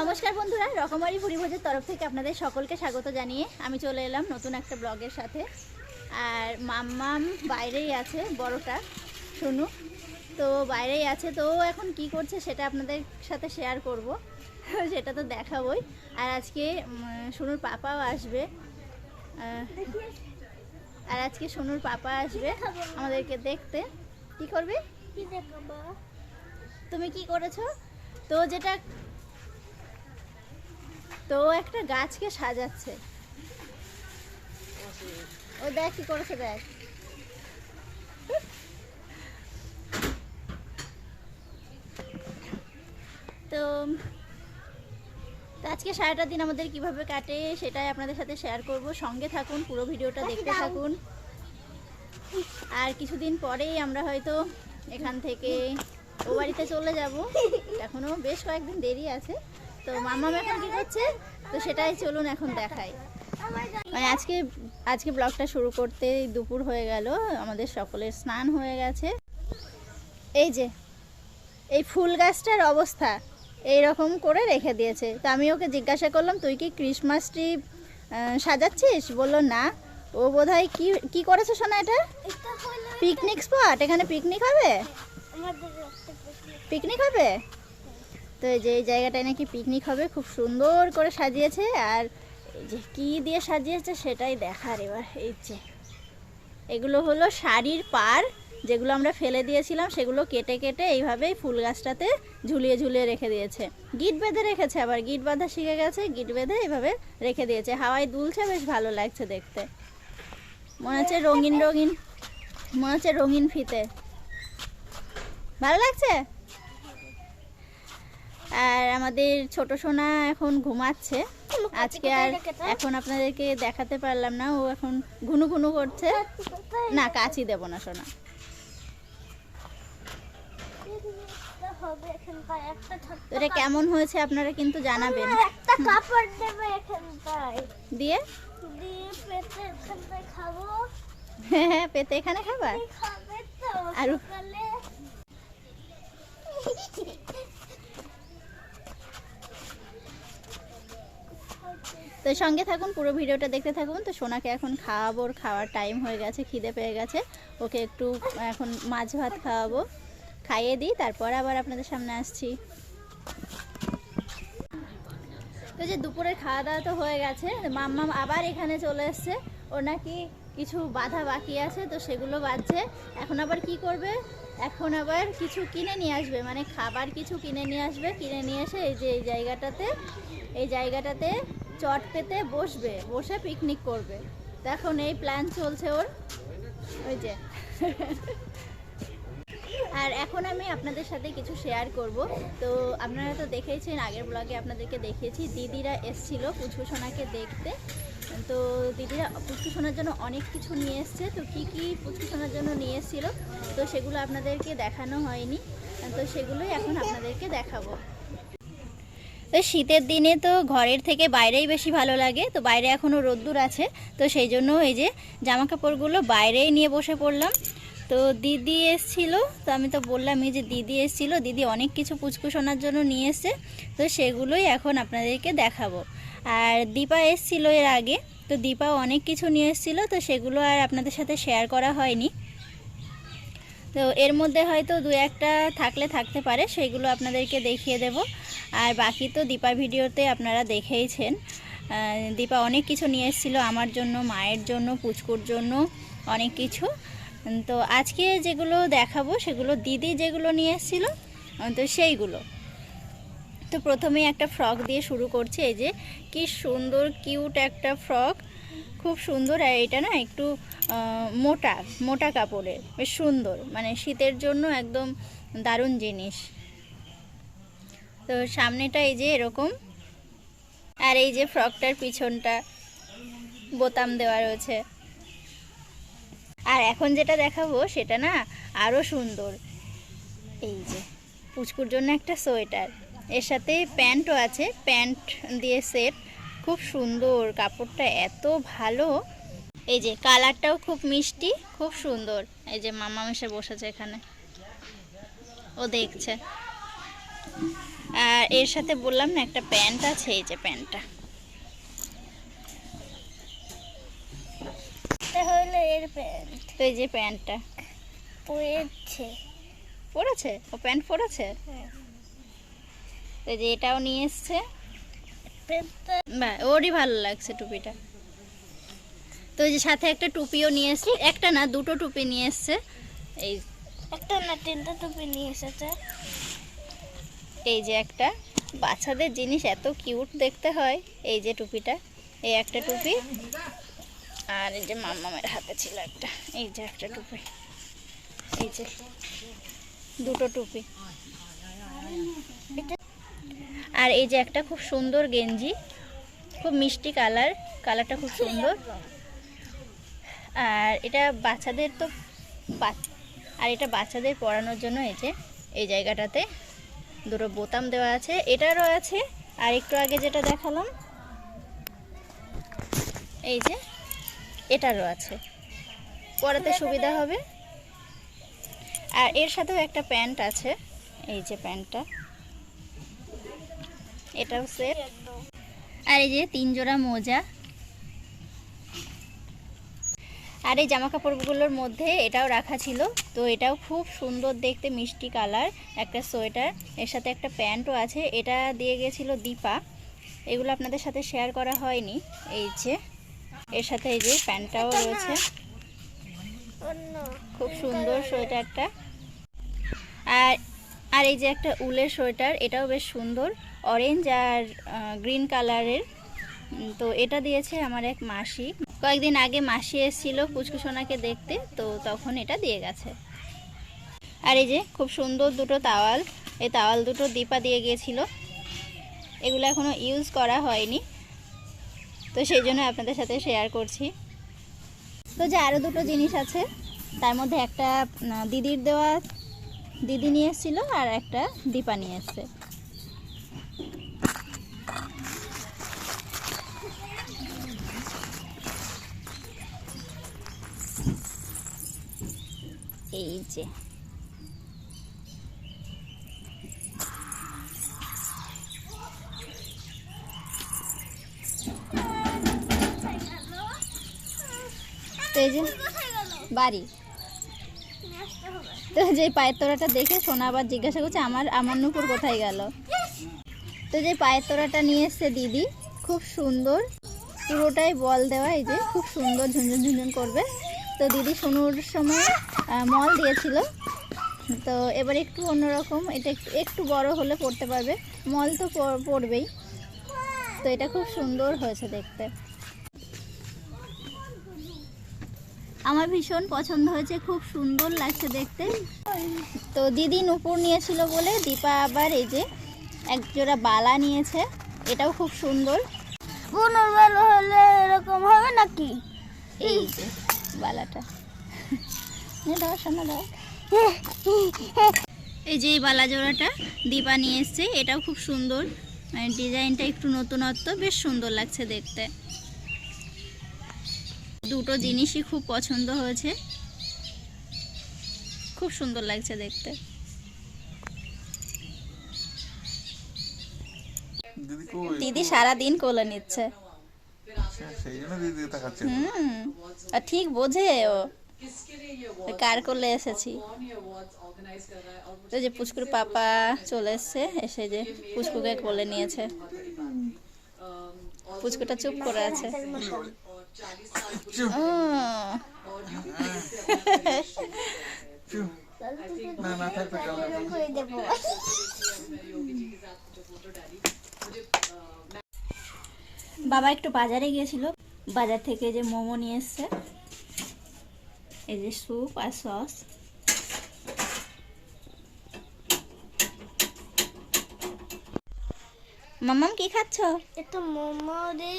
নমস্কার বন্ধুরা রকমারি ভুরিভোজের তরফ থেকে আপনাদের সকলকে স্বাগত জানিয়ে আমি চলে এলাম নতুন একটা ব্লগের সাথে। আর মাম্মাম বাইরেই আছে বড়টা শুনু তো বাইরেই আছে তো এখন কি করছে সেটা আপনাদের সাথে শেয়ার করব। সেটা তো দেখাবই। আর আজকে শুনুর পাপাও আসবে। আর আজকে শুনুর পাপা আসবে আমাদেরকে দেখতে। কি করবে? তুমি কি করেছ? তো যেটা তো ও একটা গাছকে সাজাচ্ছে। ও দেখ কি করেছে দেখ। তো তো আজকে সারাটা দিন আমাদের কীভাবে কাটে সেটাই আপনাদের সাথে শেয়ার করব। সঙ্গে থাকুন পুরো ভিডিওটা দেখতে থাকুন। আর কিছুদিন পরেই আমরা হয়তো এখান থেকে ও বাড়িতে চলে যাব। এখনও বেশ কয়েকদিন দেরি আছে। তো মামা এখন কি করছে? তো সেটাই চলুন এখন দেখাই। মানে আজকে আজকে ব্লগটা শুরু করতে দুপুর হয়ে গেল আমাদের সকলের স্নান হয়ে গেছে। এই যে এই ফুল গাছটার অবস্থা এই রকম করে রেখে দিয়েছে। তো আমি ওকে জিজ্ঞাসা করলাম তুই কি ক্রিসমাস ট্রি সাজাচ্ছিস? বলল না। ও বোধহয় কি কি করেছে শোনা এটা? পিকনিক স্পট এখানে পিকনিক হবে? পিকনিক হবে? তো যে জায়গাটায় নাকি পিকনিক হবে, খুব সুন্দর করে সাজিয়েছে আর যে কি দিয়ে সাজিয়েছে সেটাই দেখার এবার, এই যে। এগুলো হলো শাড়ির পার যেগুলো আমরা ফেলে দিয়েছিলাম, সেগুলো কেটে কেটে এইভাবেই ফুল গাছটাতে ঝুলিয়ে ঝুলিয়ে রেখে দিয়েছে। গিট বেঁধে রেখেছে আবার, গিট বাঁধা শিখে গেছে, গিট বেঁধে এইভাবে রেখে দিয়েছে। হাওয়ায় দুলছে, বেশ ভালো লাগছে দেখতে। মনে হচ্ছে রঙিন রঙিন, মনে হচ্ছে রঙিন ফিতে। ভালো লাগছে? আর আমাদের ছোট সোনা এখন ঘুমাচ্ছে। আজকে আর এখন আপনাদেরকে দেখাতে পারলাম না ও এখন ঘুনু ঘুনু করছে। না কাচি দেবো না সোনা। এটা কেমন হয়েছে আপনারা কিন্তু জানাবেন। একটা কাপড় দেবে এখানটায় দিয়ে? দিয়ে পেটে এখানটায় খাব। হ্যাঁ পেতে এখানে খাবার খাবে আরো- তো সঙ্গে থাকুন, পুরো ভিডিওটা দেখতে থাকুন। তো সোনাকে এখন খাওয়াবো, ওর খাওয়ার টাইম হয়ে গেছে, খিদে পেয়ে গেছে। ওকে একটু এখন মাছ ভাত খাওয়াবো, খাইয়ে দিই, তারপর আবার আপনাদের সামনে আসছি। তো যে দুপুরের খাওয়া দাওয়া তো হয়ে গেছে মাম্মাম আবার এখানে চলে এসছে। ওর নাকি কিছু বাধা বাকি আছে, তো সেগুলো বাজছে। এখন আবার কি করবে? এখন আবার কিছু কিনে নিয়ে আসবে মানে খাবার কিছু কিনে নিয়ে আসবে। কিনে নিয়ে এসে এই যে, এই জায়গাটাতে এই জায়গাটাতে চট পেতে বসবে, বসে পিকনিক করবে। এখন এই প্ল্যান চলছে ওর। ওই যে। আর এখন আমি আপনাদের সাথে কিছু শেয়ার করব। তো আপনারা তো দেখেইছেন, আগের ব্লগে আপনাদেরকে দেখিয়েছি, দিদিরা এসছিল পুচকু সোনাকে দেখতে। তো দিদিরা পুচকু সোনার জন্য অনেক কিছু নিয়ে এসছে। তো কি কি পুচকু সোনার জন্য নিয়ে এসছিল, তো সেগুলো আপনাদেরকে দেখানো হয়নি। তো সেগুলোই এখন আপনাদেরকে দেখাবো। তো শীতের দিনে তো ঘরের থেকে বাইরেই বেশি ভালো লাগে। তো বাইরে এখনও রোদ্দুর আছে। তো সেই জন্য এই যে জামা কাপড়গুলো বাইরেই নিয়ে বসে পড়লাম। তো দিদি এসছিল। তো আমি তো বললামই যে দিদি এসছিল, দিদি অনেক কিছু পুচকু শোনার জন্য নিয়ে এসছে। তো সেগুলোই এখন আপনাদেরকে দেখাবো। আর দীপা এসছিল এর আগে। তো দীপা অনেক কিছু নিয়ে এসেছিল। তো সেগুলো আর আপনাদের সাথে শেয়ার করা হয়নি। তো এর মধ্যে হয়তো দু একটা থাকলে থাকতে পারে, সেইগুলো আপনাদেরকে দেখিয়ে দেব। আর বাকি তো দীপা ভিডিওতে আপনারা দেখেইছেন। দীপা অনেক কিছু নিয়ে এসেছিল, আমার জন্য, মায়ের জন্য, পুচকুর জন্য, অনেক কিছু। তো আজকে যেগুলো দেখাবো, সেগুলো দিদি যেগুলো নিয়ে এসেছিল, তো সেইগুলো। তো প্রথমেই একটা ফ্রক দিয়ে শুরু করছে, এই যে কি সুন্দর, কিউট একটা ফ্রক। খুব সুন্দর আর এটা না একটু মোটা মোটা কাপড়ের, বেশ সুন্দর। মানে শীতের জন্য একদম দারুণ জিনিস। তো সামনেটা এই যে এরকম। আর এই যে ফ্রকটার পিছনটা, বোতাম দেওয়া রয়েছে। আর এখন যেটা দেখাবো, সেটা না আরও সুন্দর। এই যে, পুচকুর জন্য একটা সোয়েটার। এর সাথে প্যান্টও আছে, প্যান্ট দিয়ে সেট। খুব সুন্দর কাপড়টা এত ভালো। এই যে কালারটাও খুব মিষ্টি খুব সুন্দর। এই যে মামা মেশে বসেছে এখানে। ও দেখছে। আর এর সাথে বললাম না একটা প্যান্ট আছে এই যে প্যান্টটা। হলো এর প্যান্ট। তো এই যে প্যান্টটা। পরেছে। পরেছে? ও প্যান্ট পরেছে? হ্যাঁ। তো এই যে এটাও নিয়ে এসছে। বা ওরই ভালো লাগছে টুপিটা। তো এই যে সাথে একটা টুপিও নিয়ে এসছে একটা না দুটো টুপি নিয়ে এসছে। এই একটা না তিনটা টুপি নিয়ে এসেছে। এই যে একটা বাচ্চাদের জিনিস এত কিউট দেখতে হয় এই যে টুপিটা এই একটা টুপি। আর এই যে মাম্মামের হাতে ছিল একটা এই যে একটা টুপি। এই যে দুটো টুপি। আর এই যে একটা খুব সুন্দর গেঞ্জি, খুব মিষ্টি কালার, কালারটা খুব সুন্দর। আর এটা বাচ্চাদের তো আর এটা বাচ্চাদের পরানোর জন্য এই যে, এই জায়গাটাতে দুটো বোতাম দেওয়া আছে, এটারও আছে। আর একটু আগে যেটা দেখালাম, এই যে এটারও আছে। পরাতে সুবিধা হবে। আর এর সাথেও একটা প্যান্ট আছে, এই যে প্যান্টটা। এটাও সেট আর এই যে তিন জোড়া মোজা। আর এই জামা কাপড়গুলোর মধ্যে এটাও রাখা ছিল। তো এটাও খুব সুন্দর দেখতে মিষ্টি কালার একটা সোয়েটার এর সাথে একটা প্যান্টও আছে। এটা দিয়ে গেছিল দীপা। এগুলো আপনাদের সাথে শেয়ার করা হয়নি। এই যে এর সাথে এই যে প্যান্টটাও রয়েছে। খুব সুন্দর সোয়েটারটা। আর আর এই যে একটা উলের সোয়েটার এটাও বেশ সুন্দর। অরেঞ্জ আর গ্রিন কালারের তো এটা দিয়েছে আমার এক মাসি। কয়েকদিন আগে মাসি এসেছিল পুচকুসোনাকে দেখতে, তো তখন এটা দিয়ে গেছে। আর এই যে খুব সুন্দর দুটো তাওয়াল, এই তাওয়াল দুটো দীপা দিয়ে গিয়েছিল। এগুলো এখনও ইউজ করা হয়নি। তো সেই জন্য আপনাদের সাথে শেয়ার করছি। তো যে আরও দুটো জিনিস আছে, তার মধ্যে একটা দিদির দেওয়া দিদি নিয়ে এসেছিল আর একটা দীপা নিয়ে এসছে। এই যে। তো এই বাড়ি। তো যে পায়ের তোড়াটা দেখে সোনা আবার জিজ্ঞাসা করছে, আমার আমার নুপুর কোথায় গেল? তো যে পায়ের তোড়াটা নিয়ে এসছে দিদি, খুব সুন্দর। পুরোটাই বল দেওয়া, এই যে খুব সুন্দর ঝুনঝুন ঝুনঝুন করবে। তো দিদি সোনুর সময় মল দিয়েছিল। তো এবার একটু অন্যরকম এটা একটু একটু বড় হলে পড়তে পারবে। মল তো পড়বেই। তো এটা খুব সুন্দর হয়েছে দেখতে। আমার ভীষণ পছন্দ হয়েছে খুব সুন্দর লাগছে দেখতে। তো দিদি নুপুর নিয়েছিল বলে দীপা আবার এই যে এক জোড়া বালা নিয়েছে এটাও খুব সুন্দর। হলে এরকম হবে নাকি? এই যে। বালাটা। দাও শোনা দাও। এই যে এই বালা জোড়াটা দীপা নিয়ে এসছে এটাও খুব সুন্দর। মানে ডিজাইনটা একটু নতুনত্ব বেশ সুন্দর লাগছে দেখতে। দুটো জিনিসই খুব পছন্দ হয়েছে। খুব সুন্দর লাগছে দেখতে। দিদি সারা দিন কোলে নিচ্ছে। সেই জন্য দিদি তাকাচ্ছে। হুম আর ঠিক বোঝে ও কার কোলে এসেছি? তো যে পুচকুর পাপা চলে এসছে এসে যে পুচকুকে কোলে নিয়েছে। পুচকুটা চুপ করে আছে। বাবা একটু বাজারে গিয়েছিল। বাজার থেকে যে মোমো নিয়ে এসছে এই যে স্যুপ আর সস। মাম্মাম কি খাচ্ছ? এটা মোমো রে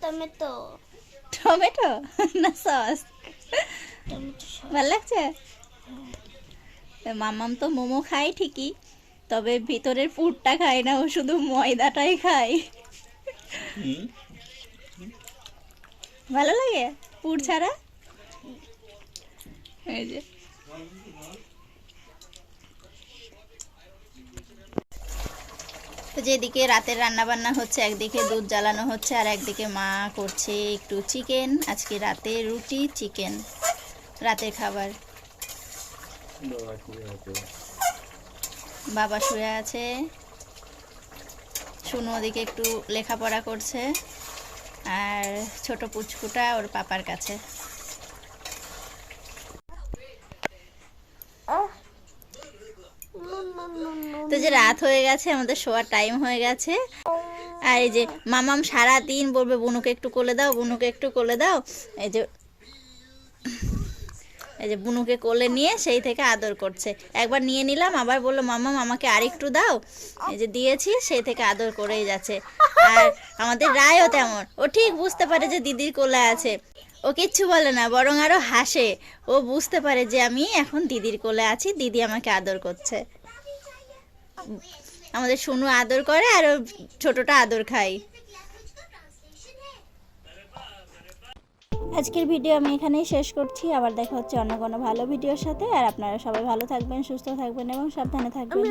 টমেটো। টমেটো? না সস। ভালো লাগছে? মামাম তো মোমো খায় ঠিকই তবে ভিতরের পুরটা খায় না ও শুধু ময়দাটাই খায়? ভালো লাগে? পুর ছাড়া? এই যে। তো যেদিকে রাতের রান্না বান্না হচ্ছে, একদিকে দুধ জ্বালানো হচ্ছে, আর একদিকে মা করছে একটু চিকেন। আজকে রাতে রুটি, চিকেন। রাতের খাবার। বাবা শুয়ে আছে। শুনু ওদিকে একটু লেখাপড়া করছে। আর ছোট পুচকুটা ওর পাপার কাছে। তো যে রাত হয়ে গেছে, আমাদের শোয়ার টাইম হয়ে গেছে। আর এই যে মামাম সারা দিন বলবে, বনুকে একটু কোলে দাও, বনুকে একটু কোলে দাও। এই যে এই যে বুনুকে কোলে নিয়ে সেই থেকে আদর করছে। একবার নিয়ে নিলাম, আবার বলল, মামাম আমাকে আরেকটু দাও। এই যে দিয়েছি, সেই থেকে আদর করেই যাচ্ছে। আর আমাদের রায়ও তেমন। ও ঠিক বুঝতে পারে যে দিদির কোলে আছে। ও কিচ্ছু বলে না, বরং আরও হাসে। ও বুঝতে পারে যে আমি এখন দিদির কোলে আছি, দিদি আমাকে আদর করছে। আমাদের সোনু আদর করে, আর ছোটটা আদর খায়। আজকের ভিডিও আমি এখানেই শেষ করছি। আবার দেখা হচ্ছে অন্য কোনো ভালো ভিডিওর সাথে। আর আপনারা সবাই ভালো থাকবেন, সুস্থ থাকবেন এবং সাবধানে থাকবেন।